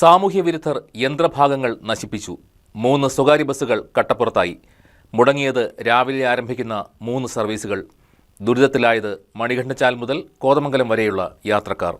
സാമൂഹ്യവിരുദ്ധർ യന്ത്രഭാഗങ്ങൾ നശിപ്പിച്ചു. മൂന്ന് സ്വകാര്യ ബസ്സുകൾ കട്ടപ്പുറത്തായി. മുടങ്ങിയത് രാവിലെ ആരംഭിക്കുന്ന മൂന്ന് സർവീസുകൾ. ദുരിതത്തിലായത് മണികണ്ഠച്ചാൽ മുതൽ കോതമംഗലം വരെയുള്ള യാത്രക്കാർ.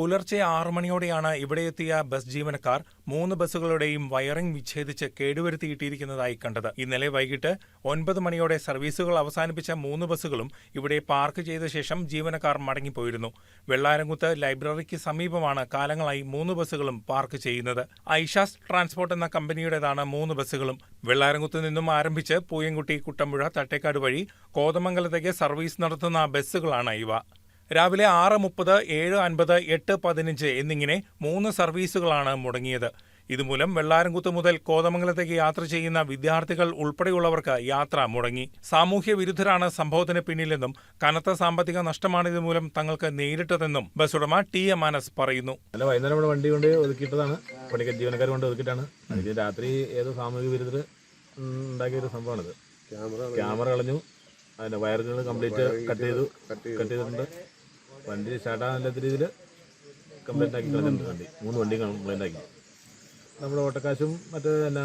പുലർച്ചെ ആറു മണിയോടെയാണ് ഇവിടെ എത്തിയ ബസ് ജീവനക്കാർ മൂന്ന് ബസ്സുകളുടെയും വയറിംഗ് വിച്ഛേദിച്ച് കേടുവരുത്തിയിട്ടിരിക്കുന്നതായി കണ്ടത്. ഇന്നലെ വൈകിട്ട് ഒൻപത് മണിയോടെ സർവീസുകൾ അവസാനിപ്പിച്ച മൂന്ന് ബസ്സുകളും ഇവിടെ പാർക്ക് ചെയ്ത ശേഷം ജീവനക്കാർ മടങ്ങിപ്പോയിരുന്നു. വെള്ളാരംകുത്ത് ലൈബ്രറിക്ക് സമീപമാണ് കാലങ്ങളായി മൂന്ന് ബസ്സുകളും പാർക്ക് ചെയ്യുന്നത്. ഐഷാസ് ട്രാൻസ്പോർട്ട് എന്ന കമ്പനിയുടേതാണ് മൂന്ന് ബസ്സുകളും. വെള്ളാരംകുത്ത് നിന്നും ആരംഭിച്ച് പൂയംകുട്ടി കുട്ടമ്പുഴ തട്ടേക്കാട് വഴി കോതമംഗലത്തേക്ക് സർവീസ് നടത്തുന്ന ബസ്സുകളാണ് ഇവ. രാവിലെ ആറ് മുപ്പത് ഏഴ് അൻപത് എട്ട് പതിനഞ്ച് എന്നിങ്ങനെ മൂന്ന് സർവീസുകളാണ് മുടങ്ങിയത്. ഇതുമൂലം വെള്ളാരംകുത്ത് മുതൽ കോതമംഗലത്തേക്ക് യാത്ര ചെയ്യുന്ന വിദ്യാർത്ഥികൾ ഉൾപ്പെടെയുള്ളവർക്ക് യാത്ര മുടങ്ങി. സാമൂഹ്യ വിരുദ്ധരാണ് സംഭവത്തിന് പിന്നിലെന്നും കനത്ത സാമ്പത്തിക നഷ്ടമാണ് ഇതുമൂലം തങ്ങൾക്ക് നേരിട്ടതെന്നും ബസ് ഉടമ ടി എ മാനസ് പറയുന്നു. അല്ല വൈകുന്നേരം ഇവിടെ വണ്ടി കൊണ്ട് ഒതുക്കിയിട്ടതാണ്. പണിക്ക് ജീവനക്കാർ കൊണ്ട് ഒതുക്കിയിട്ടാണ്. ഇത് രാത്രി ഏതോ സാമൂഹിക വിരുദ്ധർ ഉണ്ടാക്കിയ ഒരു സംഭവമാണിത്. ക്യാമറ കളഞ്ഞു. അതിന്റെ വയറുകൾ കംപ്ലീറ്റ് കട്ട് ചെയ്തു. കട്ട് ചെയ്തിട്ടുണ്ട്. വണ്ടി സ്റ്റാർട്ടാകാൻ രീതിയിൽ കംപ്ലൈന്റ് ആക്കി കളഞ്ഞിട്ടുണ്ട് വണ്ടി. മൂന്ന് വണ്ടി കംപ്ലൈന്റ് ആക്കി. നമ്മുടെ ഓട്ടക്കാശും മറ്റേ തന്നെ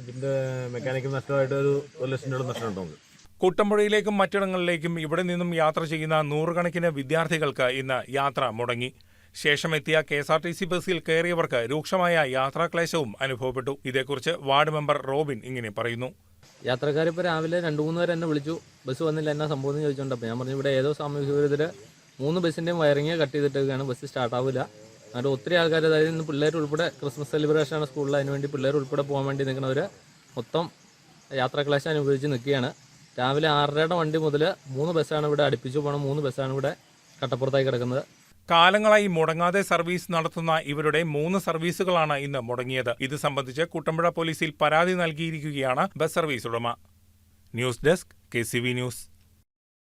ഇതിന്റെ മെക്കാനിക്കൽ നഷ്ടമായിട്ട് ഒരു ഒരു ലക്ഷം രൂപ നഷ്ടം ഉണ്ടാവും കുട്ടമ്പുഴയിലേക്കും മറ്റിടങ്ങളിലേക്കും ഇവിടെ നിന്നും യാത്ര ചെയ്യുന്ന നൂറുകണക്കിന് വിദ്യാർത്ഥികൾക്ക് ഇന്ന് യാത്ര മുടങ്ങി. ശേഷമെത്തിയ K S R T C ബസ്സിൽ കയറിയവർക്ക് രൂക്ഷമായ യാത്രാക്ലേശവും അനുഭവപ്പെട്ടു. ഇതേക്കുറിച്ച് വാർഡ് മെമ്പർ റോബിൻ ഇങ്ങനെ പറയുന്നു. യാത്രക്കാരിപ്പോൾ രാവിലെ രണ്ട് മൂന്ന് പേരെന്നെ എന്നെ വിളിച്ചു. ബസ് വന്നില്ല എന്നാ സംഭവം എന്ന് ചോദിച്ചോണ്ട്. അപ്പോൾ ഞാൻ പറഞ്ഞു ഇവിടെ ഏതോ സാമൂഹ്യ വിരുദ്ധര് മൂന്ന് ബസ്സിന്റെയും വയറിങ് കട്ട് ചെയ്തിട്ടൊക്കെയാണ് ബസ് സ്റ്റാർട്ട് ആവില്ല എന്നിട്ട് ഒത്തിരി ആൾക്കാർ അതായത് ഇന്ന് പിള്ളേർ ഉൾപ്പെടെ ക്രിസ്മസ് സെലിബ്രേഷൻ ആണ് സ്കൂളിൽ അതിനുവേണ്ടി പിള്ളേർ ഉൾപ്പെടെ പോകാൻ വേണ്ടി നിൽക്കുന്നവർ മൊത്തം യാത്രാക്ലേശം അനുഭവിച്ച് നിൽക്കുകയാണ്. രാവിലെ ആറരയുടെ വണ്ടി മുതൽ മൂന്ന് ബസ്സാണ് ഇവിടെ അടുപ്പിച്ചു പോകണം മൂന്ന് ബസ്സാണ് ഇവിടെ കട്ടപ്പുറത്തായി കിടക്കുന്നത്. കാലങ്ങളായി മുടങ്ങാതെ സർവീസ് നടത്തുന്ന ഇവരുടെ മൂന്ന് സർവീസുകളാണ് ഇന്ന് മുടങ്ങിയത്. ഇത് സംബന്ധിച്ച് കുട്ടമ്പുഴ പോലീസിൽ പരാതി നൽകിയിരിക്കുകയാണ് ബസ് സർവീസ് ഉടമ. News desk K news.